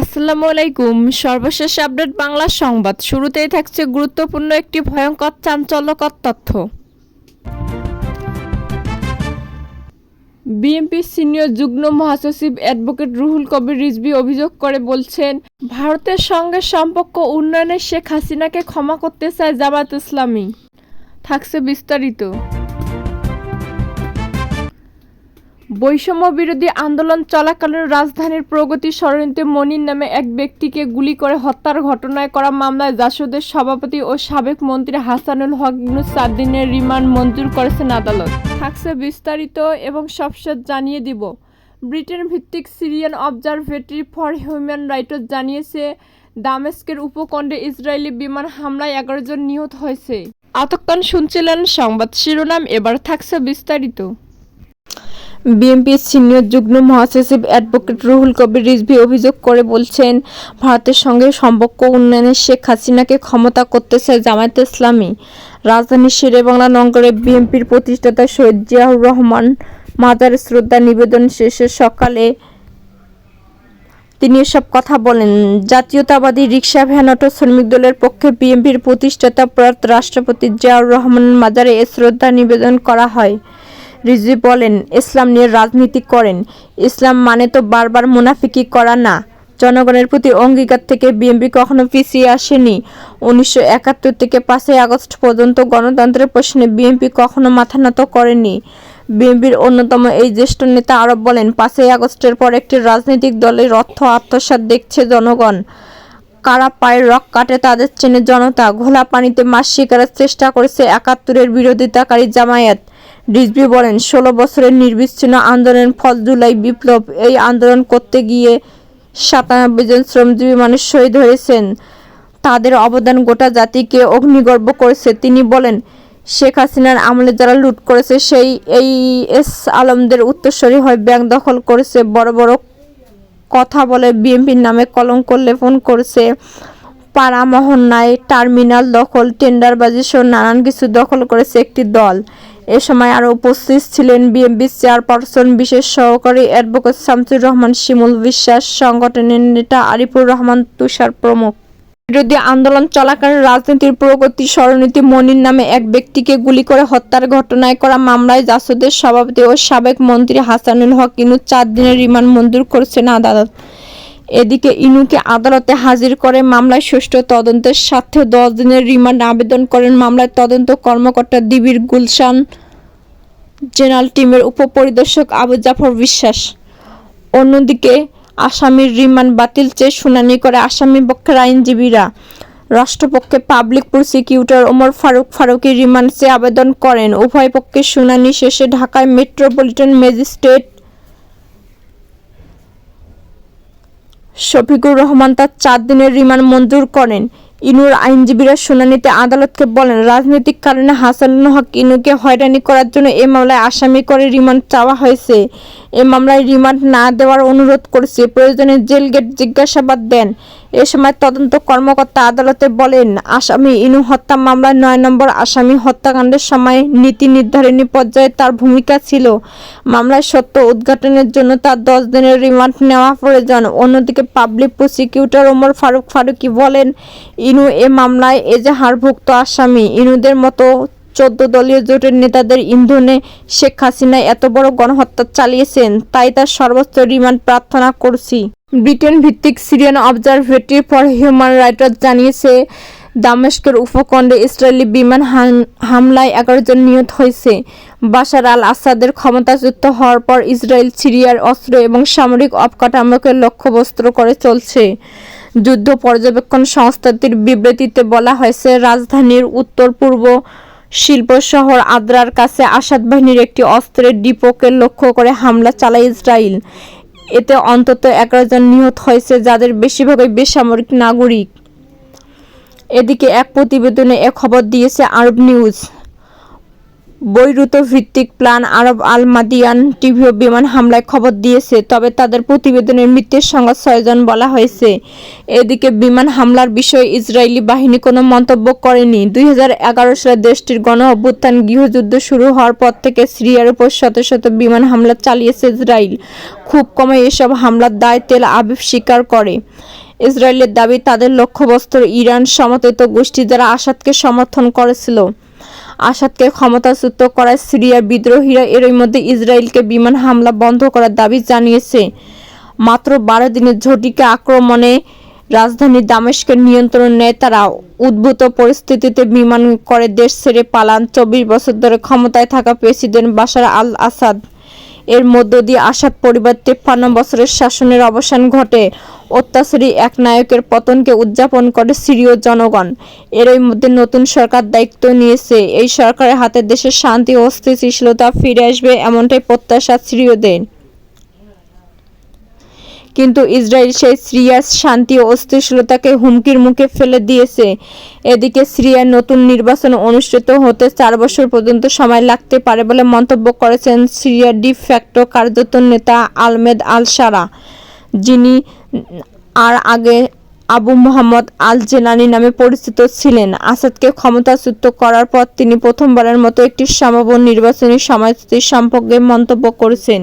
আসসালামু আলাইকুম। সর্বশেষ আপডেট বাংলা সংবাদ। শুরুতেই থাকছে গুরুত্বপূর্ণ একটি ভয়ঙ্কর চাঞ্চল্যকর তথ্য। বিএনপির সিনিয়র যুগ্ম মহাসচিব অ্যাডভোকেট রুহুল কবির রিজভী অভিযোগ করে বলছেন, ভারতের সঙ্গে সম্পর্ক উন্নয়নে শেখ হাসিনাকে ক্ষমা করতে চায় জামাত ইসলামী। থাকছে বিস্তারিত। বৈষম্য বিরোধী আন্দোলন চলাকালীন রাজধানীর প্রগতি সরণিতে মনির নামে এক ব্যক্তিকে গুলি করে হত্যার ঘটনায় করা মামলায় জাসদের সভাপতি ও সাবেক মন্ত্রী হাসানুল হক চার দিনের রিমান্ড মঞ্জুর করেছেন আদালত। থাকছে বিস্তারিত এবং সবশেষ জানিয়ে দিব। ব্রিটেন ভিত্তিক Syrian observatory for human rights জানিয়েছে, দামেস্কের উপকণ্ডে ইসরায়েলি বিমান হামলায় এগারো জন নিহত হয়েছে। এতক্ষণ শুনছিলেন সংবাদ শিরোনাম, এবার থাকছে বিস্তারিত। বিএনপির সিনিয়র যুগ্ম মহাসচিব অ্যাডভোকেট রুহুল কবির রিজভী অভিযোগ করে বলছেন, ভারতের সঙ্গে সম্পর্ক উন্নয়নে শেখ হাসিনাকে ক্ষমতা করতে চায় জামায়াত ইসলামী। রাজধানীর শেরেবাংলা নগরে বিএনপির প্রতিষ্ঠাতা শহীদ জিয়াউর রহমান মাজার শ্রদ্ধা নিবেদন শেষে সকালে তিনি এসব কথা বলেন। জাতীয়তাবাদী রিক্সা ভ্যান অটো শ্রমিক দলের পক্ষে বিএনপির প্রতিষ্ঠাতা প্রয়াত রাষ্ট্রপতি জিয়াউর রহমান মাজারে শ্রদ্ধা নিবেদন করা হয়। রিজভি বলেন, ইসলাম নিয়ে রাজনীতি করেন। ইসলাম মানে তো বারবার মুনাফিকি করা না। জনগণের প্রতি অঙ্গীকার থেকে বিএনপি কখনো পিছিয়ে আসেনি। উনিশশো একাত্তর থেকে পাঁচই আগস্ট পর্যন্ত গণতন্ত্রের প্রশ্নে বিএনপি কখনো মাথা নত করেনি। বিএনপির অন্যতম এই জ্যেষ্ঠ নেতা আরও বলেন, পাঁচই আগস্টের পর একটি রাজনৈতিক দলের অর্থ আত্মসাৎ দেখছে জনগণ। কারা পায়ের রক কাটে তাদের চেনে জনতা। ঘোলা পানিতে মাছ শিকারের চেষ্টা করেছে একাত্তরের বিরোধিতাকারী জামায়াত। রিজভি বলেন, ষোলো বছরের নির্বিচ্ছিন্ন আন্দোলনের ফল জুলাই বিপ্লব। এই আন্দোলন করতে গিয়ে সাতানব্বই জন শ্রমজীবী মানুষ শহীদ হয়েছেন। তাদের অবদান গোটা জাতিকে অগ্নিগর্ভ করেছে। তিনি বলেন, শেখ হাসিনার আমলে যারা লুট করেছে, সেই এই এস আলমদের উত্তরস্বরী হয়, ব্যাংক দখল করেছে, বড় বড় কথা বলে বিএনপির নামে কলঙ্ক লেপন করেছে, পাড়া মহন্যায় টার্মিনাল দখল, টেন্ডারবাজি সহ নানান কিছু দখল করেছে একটি দল। এ সময় আরও উপস্থিত ছিলেন বিএনপির চেয়ারপারসন বিশেষ সহকারী অ্যাডভোকেট শামসুর রহমান, শিমুল বিশ্বাস, সংগঠনের নেতা আরিফুর রহমান, তুষার প্রমুখ। বিরোধী আন্দোলন চলাকালীন রাজনীতির প্রগতি স্মরণীতি মনির নামে এক ব্যক্তিকে গুলি করে হত্যার ঘটনায় করা মামলায় জাসদের সভাপতি ও সাবেক মন্ত্রী হাসানুল হক ইনু চার দিনের রিমান্ড মঞ্জুর করছেন আদালত। এদিকে ইনুকে আদালতে হাজির করে মামলায় সুষ্ঠু তদন্তের স্বার্থে দশ দিনের রিমান্ড আবেদন করেন মামলায় তদন্ত কর্মকর্তা দিবির গুলশান জেনারেল টিমের উপপরিদর্শক আবু জাফর বিশ্বাস। অন্যদিকে আসামির রিমান্ড বাতিল চেয়ে শুনানি করে আসামি পক্ষের আইনজীবীরা রাষ্ট্রপক্ষে public prosecutor Omar Faruk Faruki remand চেয়ে আবেদন করেন। উভয় পক্ষের শুনানি শেষে ঢাকায় মেট্রোপলিটন ম্যাজিস্ট্রেট শফিকুর রহমান তার চার দিনের রিমান্ড মঞ্জুর করেন। ইনুর আইনজীবীরা শুনানিতে আদালতকে বলেন, রাজনৈতিক কারণে হাসানুল হক ইনুকে হয়রানি করার জন্য এ মামলায় আসামি করে রিমান্ড চাওয়া হয়েছে। এ মামলায় রিমান্ড না দেওয়ার অনুরোধ করেছে। প্রয়োজনে জেল গেট জিজ্ঞাসাবাদ দেন। এ সময় তদন্ত কর্মকর্তা আদালতে বলেন, আসামি ইনু হত্যা মামলায় নয় নম্বর আসামি হত্যাকাণ্ডের সময় নীতি নির্ধারণী পর্যায়ে তার ভূমিকা ছিল। মামলায় সত্য উদ্ঘাটনের জন্য তার দশ দিনের রিমান্ড নেওয়া প্রয়োজন। অন্যদিকে পাবলিক প্রসিকিউটর ওমর ফারুক ফারুকি বলেন ইনু এ মামলায় এজাহারভুক্ত আসামি, ইনুদের মতো চোদ্দ দলীয় জোটের নেতাদের ইন্ধনে শেখ হাসিনা এত বড় গণহত্যা চালিয়েছেন, তাই তার সর্বোচ্চ রিমান্ড প্রার্থনা করছি। ব্রিটেন ভিত্তিক Syrian observatory for human rights জানিয়েছে, দামেস্কের উপকণ্ডে ইসরায়েলি বিমান হামলায় এগারো জন নিহত হয়েছে। বাশার আল আসাদের ক্ষমতাচ্যুত হওয়ার পর ইসরায়েল, সিরিয়ার অস্ত্র এবং সামরিক অবকাঠামোকে লক্ষ্যবস্ত্র করে চলছে। যুদ্ধ পর্যবেক্ষণ সংস্থাটির বিবৃতিতে বলা হয়েছে, রাজধানীর উত্তর পূর্ব শিল্প শহর আদ্রার কাছে আসাদ বাহিনীর একটি অস্ত্রের ডিপোকে লক্ষ্য করে হামলা চালায় ইসরায়েল এতে অন্তত এগারো জন নিহত হয়েছে, যাদের বেশিরভাগই বেসামরিক নাগরিক। এদিকে এক প্রতিবেদনে এ খবর দিয়েছে আরব নিউজ। বৈরুত ভিত্তিক প্ল্যান আরব আল মাদিয়ান টিভিও বিমান হামলায় খবর দিয়েছে, তবে তাদের প্রতিবেদনের মৃত্যুর সংখ্যা ছয়জন বলা হয়েছে। এদিকে বিমান হামলার বিষয়ে ইসরায়েলি বাহিনী কোনো মন্তব্য করেনি। দুই হাজার এগারো সালে দেশটির গণ অভ্যুত্থান গৃহযুদ্ধ শুরু হওয়ার পর থেকে সিরিয়ার উপর শত শত বিমান হামলা চালিয়েছে ইসরায়েল। খুব কমে এসব হামলার দায় তেল আবিব স্বীকার করে। ইসরায়েলের দাবি, তাদের লক্ষ্যবস্তু ইরান সমর্থিত গোষ্ঠী যারা আসাদকে সমর্থন করেছিল। আসাদকে ক্ষমতাচ্যুত করায় সিরিয়ার বিদ্রোহীরা এরই মধ্যে ইসরায়েলকে বিমান হামলা বন্ধ করার দাবি জানিয়েছে। মাত্র বারো দিনের ঝটিকা আক্রমণে রাজধানী দামেস্কের নিয়ন্ত্রণ নেয় তারা উদ্ভূত পরিস্থিতিতে বিমান করে দেশ ছেড়ে পালান। চব্বিশ বছর ধরে ক্ষমতায় থাকা প্রেসিডেন্ট বাশার আল আসাদ এর মধ্য দিয়ে আসাদ পরিবার তেপ্পান্ন বছরের শাসনের অবসান ঘটে। অত্যাচারী এক নায়কের পতনকে উদযাপন করে সিরীয় জনগণ। এরই মধ্যে নতুন সরকার দায়িত্ব নিয়েছে। এই সরকারের হাতে দেশের শান্তি ও স্থিতিশীলতা ফিরে আসবে এমনটাই প্রত্যাশা সিরীয়দের। কিন্তু ইসরায়েল সেই সিরিয়ার শান্তি ও স্থিতিশীলতাকে হুমকির মুখে ফেলে দিয়েছে। এদিকে সিরিয়ার নতুন নির্বাচন অনুষ্ঠিত হতে চার বছর পর্যন্ত সময় লাগতে পারে বলে মন্তব্য করেছেন সিরিয়ার ডি ফ্যাক্টো কার্যত নেতা আলমেদ আল সারা যিনি আর আগে আবু মোহাম্মদ আল জেলানি নামে পরিচিত ছিলেন। আসাদকে ক্ষমতাচ্যুত করার পর তিনি প্রথমবারের মতো একটি সম্ভাব্য নির্বাচনী সময়সূচি সম্পর্কে মন্তব্য করেছেন।